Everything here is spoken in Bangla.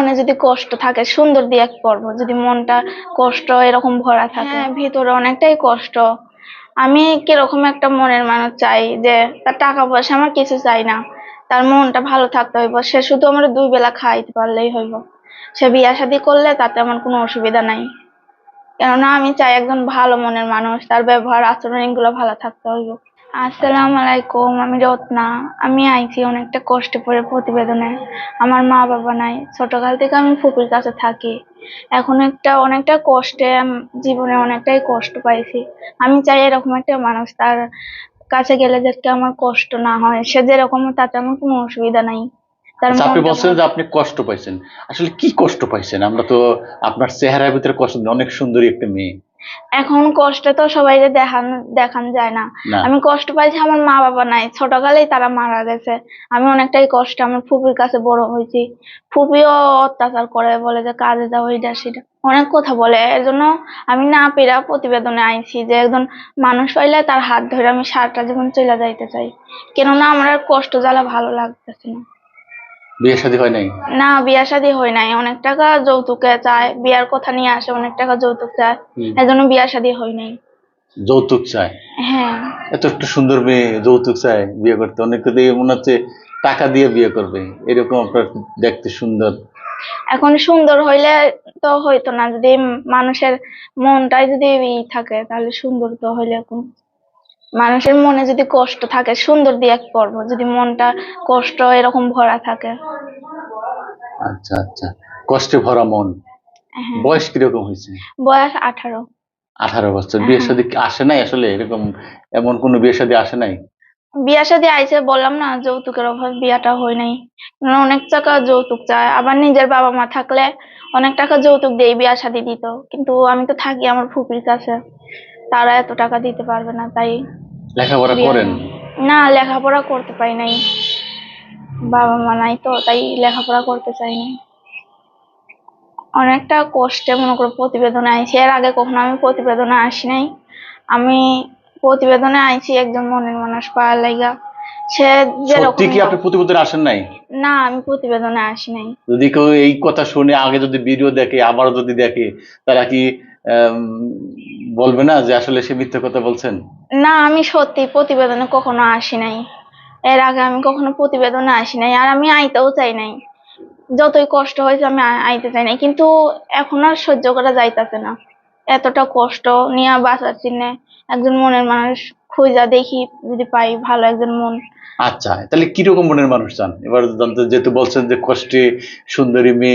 মনে যদি কষ্ট থাকে সুন্দর দিয়ে এক পর্ব যদি মনটা কষ্ট এরকম ভরা থাকে। হ্যাঁ ভিতরে অনেকটাই কষ্ট। আমি কীরকম একটা মনের মানুষ চাই যে তার টাকা পয়সা আমার কিছু চাই না। তার মনটা ভালো থাকতে হইব। সে শুধু আমার দুই বেলা খাইতে পারলেই হইব। সে বিয়া শাদী করলে তাতে আমার কোনো অসুবিধা নাই। কেননা আমি চাই একজন ভালো মনের মানুষ তার ব্যবহার আচরণ এগুলো ভালো থাকতে হইব। আসসালামু আলাইকুম আমি রত্না। আমি আইছি অনেকটা কষ্টে পড়ে প্রতিবেদনে। আমার মা বাবা নাই। ছোটকাল থেকে আমি ফুপির কাছে থাকি। এখন একটা অনেকটা কষ্টে জীবনে অনেকটাই কষ্ট পাইছি। আমি চাই এরকম একটা মানুষ তার কাছে গেলে যাতে আমার কষ্ট না হয়। সে যেরকম তাতে আমার কোনো অসুবিধা নাই। আচ্ছা, আপনি বলছেন যে আপনি কষ্ট পাইছেন। আসলে কি কষ্ট পাইছেন? আমরা তো আপনার চেহারার ভিতরে কষ্ট অনেক সুন্দরী একটা মেয়ে। এখন কষ্ট তো সবাই দেখান দেখান যায় না। আমি কষ্ট পাইছি আমার মা বাবা নাই। ছোটকালেই তারা মারা গেছে। আমি অনেকটাই কষ্ট আমার ফুপির কাছে বড় হয়েছি। ফুপিও অত্যাচার করে বলে যে কাজে যাও এইটা সেটা অনেক কথা বলে। এর জন্য আমি না পেরা প্রতিবেদনে আইছি যে একজন মানুষ পাইলে তার হাত ধরে আমি সারাটা জীবন চলে যাইতে চাই। কেননা আমার আর কষ্ট জ্বালা ভালো লাগতেছে না। বিয়ে শাদী হয় নাই? না বিয়া শাদী হয় নাই। অনেক টাকা যৌতুকে চায়। বিয়ার কথা নিয়ে আসে অনেক টাকা যৌতুক চায়। এজন্য বিয়া শাদী হয় নাই। যৌতুক চায়? হ্যাঁ। এত একটা সুন্দর মেয়ে যৌতুক চায় বিয়ে করতে। অনেকে দিয়ে মনে হচ্ছে টাকা দিয়ে বিয়ে করবে। এরকম আপনার দেখতে সুন্দর। এখন সুন্দর হইলে তো হইতো না। যদি মানুষের মনটাই যদি থাকে তাহলে সুন্দর তো হইলে এখন। মানুষের মনে যদি কষ্ট থাকে সুন্দর দিয়ে এক পর্ব যদি মনটা কষ্ট এরকম ভরা থাকে। আচ্ছা আচ্ছা। কষ্টে ভরা মন। হ্যাঁ। বয়স কীরকম হয়েছে? বয়স আঠারো। আঠারো বছর। বিয়ে শাদী কি আসে নাই আসলে? এরকম এমন কোনো বিয়ে শাদী আসে নাই? বিয়া শাদী আইছে বললাম না যৌতুকের অভাব বিয়াটা হয় নাই। অনেক টাকা যৌতুক চায়। আবার নিজের বাবা মা থাকলে অনেক টাকা যৌতুক দিয়ে বিয়া শাদী দিত। কিন্তু আমি তো থাকি আমার ফুপির কাছে। তারা এত টাকা দিতে পারবে না তাই লেখাপড়া করেন? না লেখাপড়া করতে পারি নাই। বাবা মা নাই তো তাই লেখাপড়া করতে চাই নাই। অনেকটা কষ্টে মনে করো প্রতিবেদনে আইছি। এর আগে কখনো আমি প্রতিবেদনে আসি নাই। আমি প্রতিবেদনে আইছি একজন মনের মানুষ পাওয়ার লাইগা। সে যেরকম কি আপনি প্রতিবেদনে আসেন নাই? না আমি প্রতিবেদনে আসি নাই। যদি কেউ এই কথা শুনে আগে যদি ভিডিও দেখে আবারও যদি দেখে তারা কি বলবে না যে আসলে সে মিথ্যে কথা বলছেন? না আমি সত্যি প্রতিবেদনে কখনো আসি নাই। এর আগে আমি কখনো প্রতিবেদনে আসি নাই আর আমি আইতেও চাই নাই। যতই কষ্ট হয়েছে আমি আইতে চাই নাই কিন্তু এখন আর সহ্য করা যাইতাছে না। এতটা কষ্ট নিয়ে বাঁচার চিহ্নে একজন মনের মানুষ খুঁজা দেখি যদি পাই ভালো একজন মন। আচ্ছা তাহলে কীরকম মনের মানুষ চান? এবার যেহেতু বলছেন যে কষ্টে সুন্দরী মেয়ে।